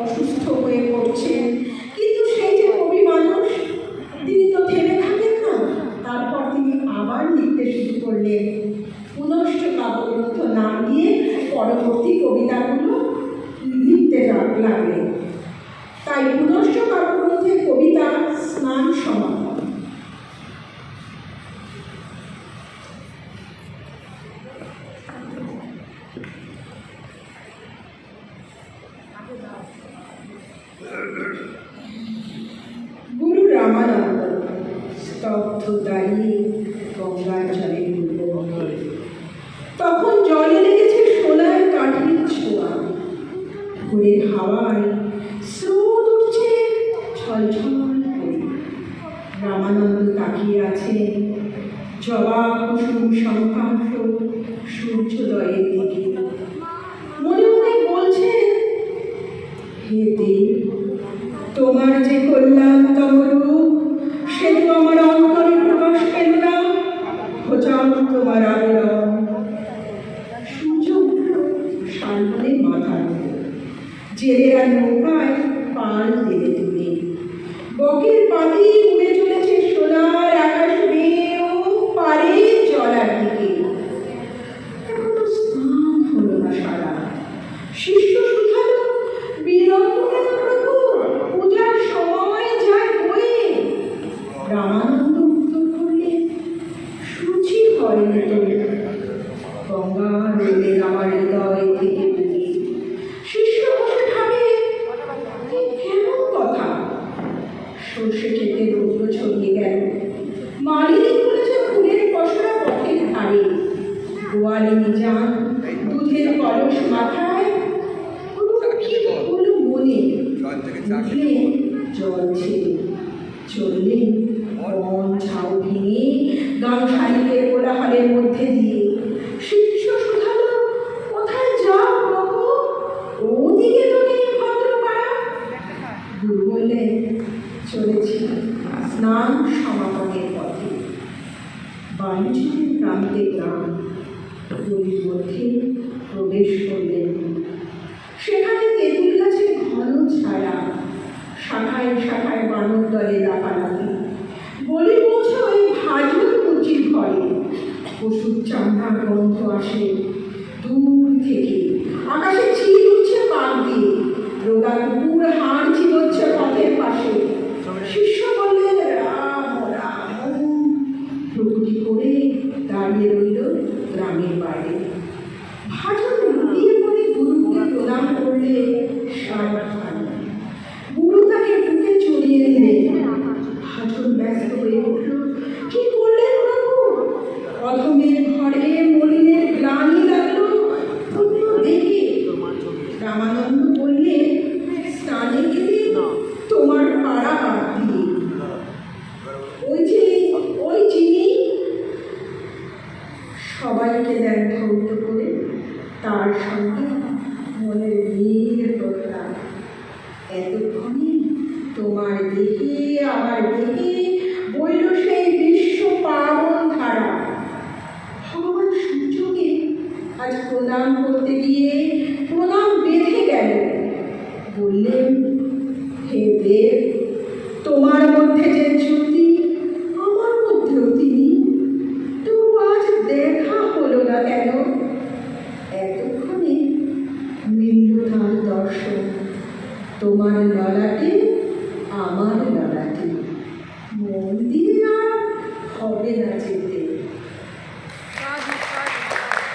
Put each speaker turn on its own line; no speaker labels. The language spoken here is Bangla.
অসুস্থ হয়ে পড়ছেন। কিন্তু সেই যে কবি মানুষ, তিনি তো থেমে থাকেন না। তারপর তিনি আবার লিখতে শুরু করলেন। পুনশ্চ কাব্যগ্রন্থ না দিয়ে পরবর্তী কবিতাগুলো লিখতে লাগ- লাগলেন। তাই পুনশ্চ কাব্যগ্রন্থের কবিতা স্নান সমাপন গুরু রামানন্দ স্তব্ধ দাঁড়িয়ে গঙ্গার জলে ডুবল তখন জলে লেগেছে সোনার কাঠির ছোঁয়া। ভোরের হাওয়ায় স্রোত উঠছে ছলছল রামানন্দ তাকিয়ে আছেন, জবা কুসুম সংকাশ সূর্যোদয়ের দিকে মনে মনে বলছেন হে দেব তোমার যে কল্যাণতম রূপ সে তো আমার অন্তরে প্রকাশ পেল না। তোমার উঠল মাথা জেলেরা নৌকায় পাল দেবে তুলে বকের পাখি রামানন্দ উত্তর করলেন সূচি হয়নি তো? গঙ্গা রইলেন আমার হৃদয় থেকে বুকে শিষ্য বসে ভাবে কেমন কথা? সর্ষে খেতে রৌদ্র ছড়িয়ে গেল। মালিনী বলেছে ফুলের পশরা পথের ধারে। গোয়ালিনী যান দুধের কলস মাথায়। কোনো কি হলো মনে? গান শালিকের কোলাহলের মধ্যে দিয়ে। শিষ্য শুধালো কোথায় যাও বাবু ওদিকে তো নেই ভদ্রপাড়া। গুরু বললেন, চলেছি স্নান সমাপনের পথে। বাণিজ্যের প্রান্তে গ্রাম গলির মধ্যে প্রবেশ করলেন। সেখানে তেঁতুল গাছের ঘন ছায়া, শাখায় শাখায় বানর দলে লাফালাফি। গলি পশুর চামড়ার গন্ধ আসে দূর থেকে। আকাশে চিল উঠছে পাক দিয়ে রোগা কুকুর হাড় চিবোচ্ছে পথের পাশে। শিষ্য বললেন, রাম রাম। প্রকৃতি করে দাঁড়িয়ে রইল গ্রামের বাইরে। ভাজন লুকিয়ে পড়ে গুরুকে প্রণাম করলে সাবধান সবাইকে ধৌত করে তার সঙ্গে মনের নীল প্রতাপ এতক্ষণে তোমার দেহে, আমার দেহে বইল সেই বিশ্ব পাবন ধারা। ভগবান সূর্যকে আজ প্রণাম করতে গিয়ে প্রণাম বেঁধে গেল। বললেন, হে দেব, তোমার মধ্যে যে তোমার ললাটে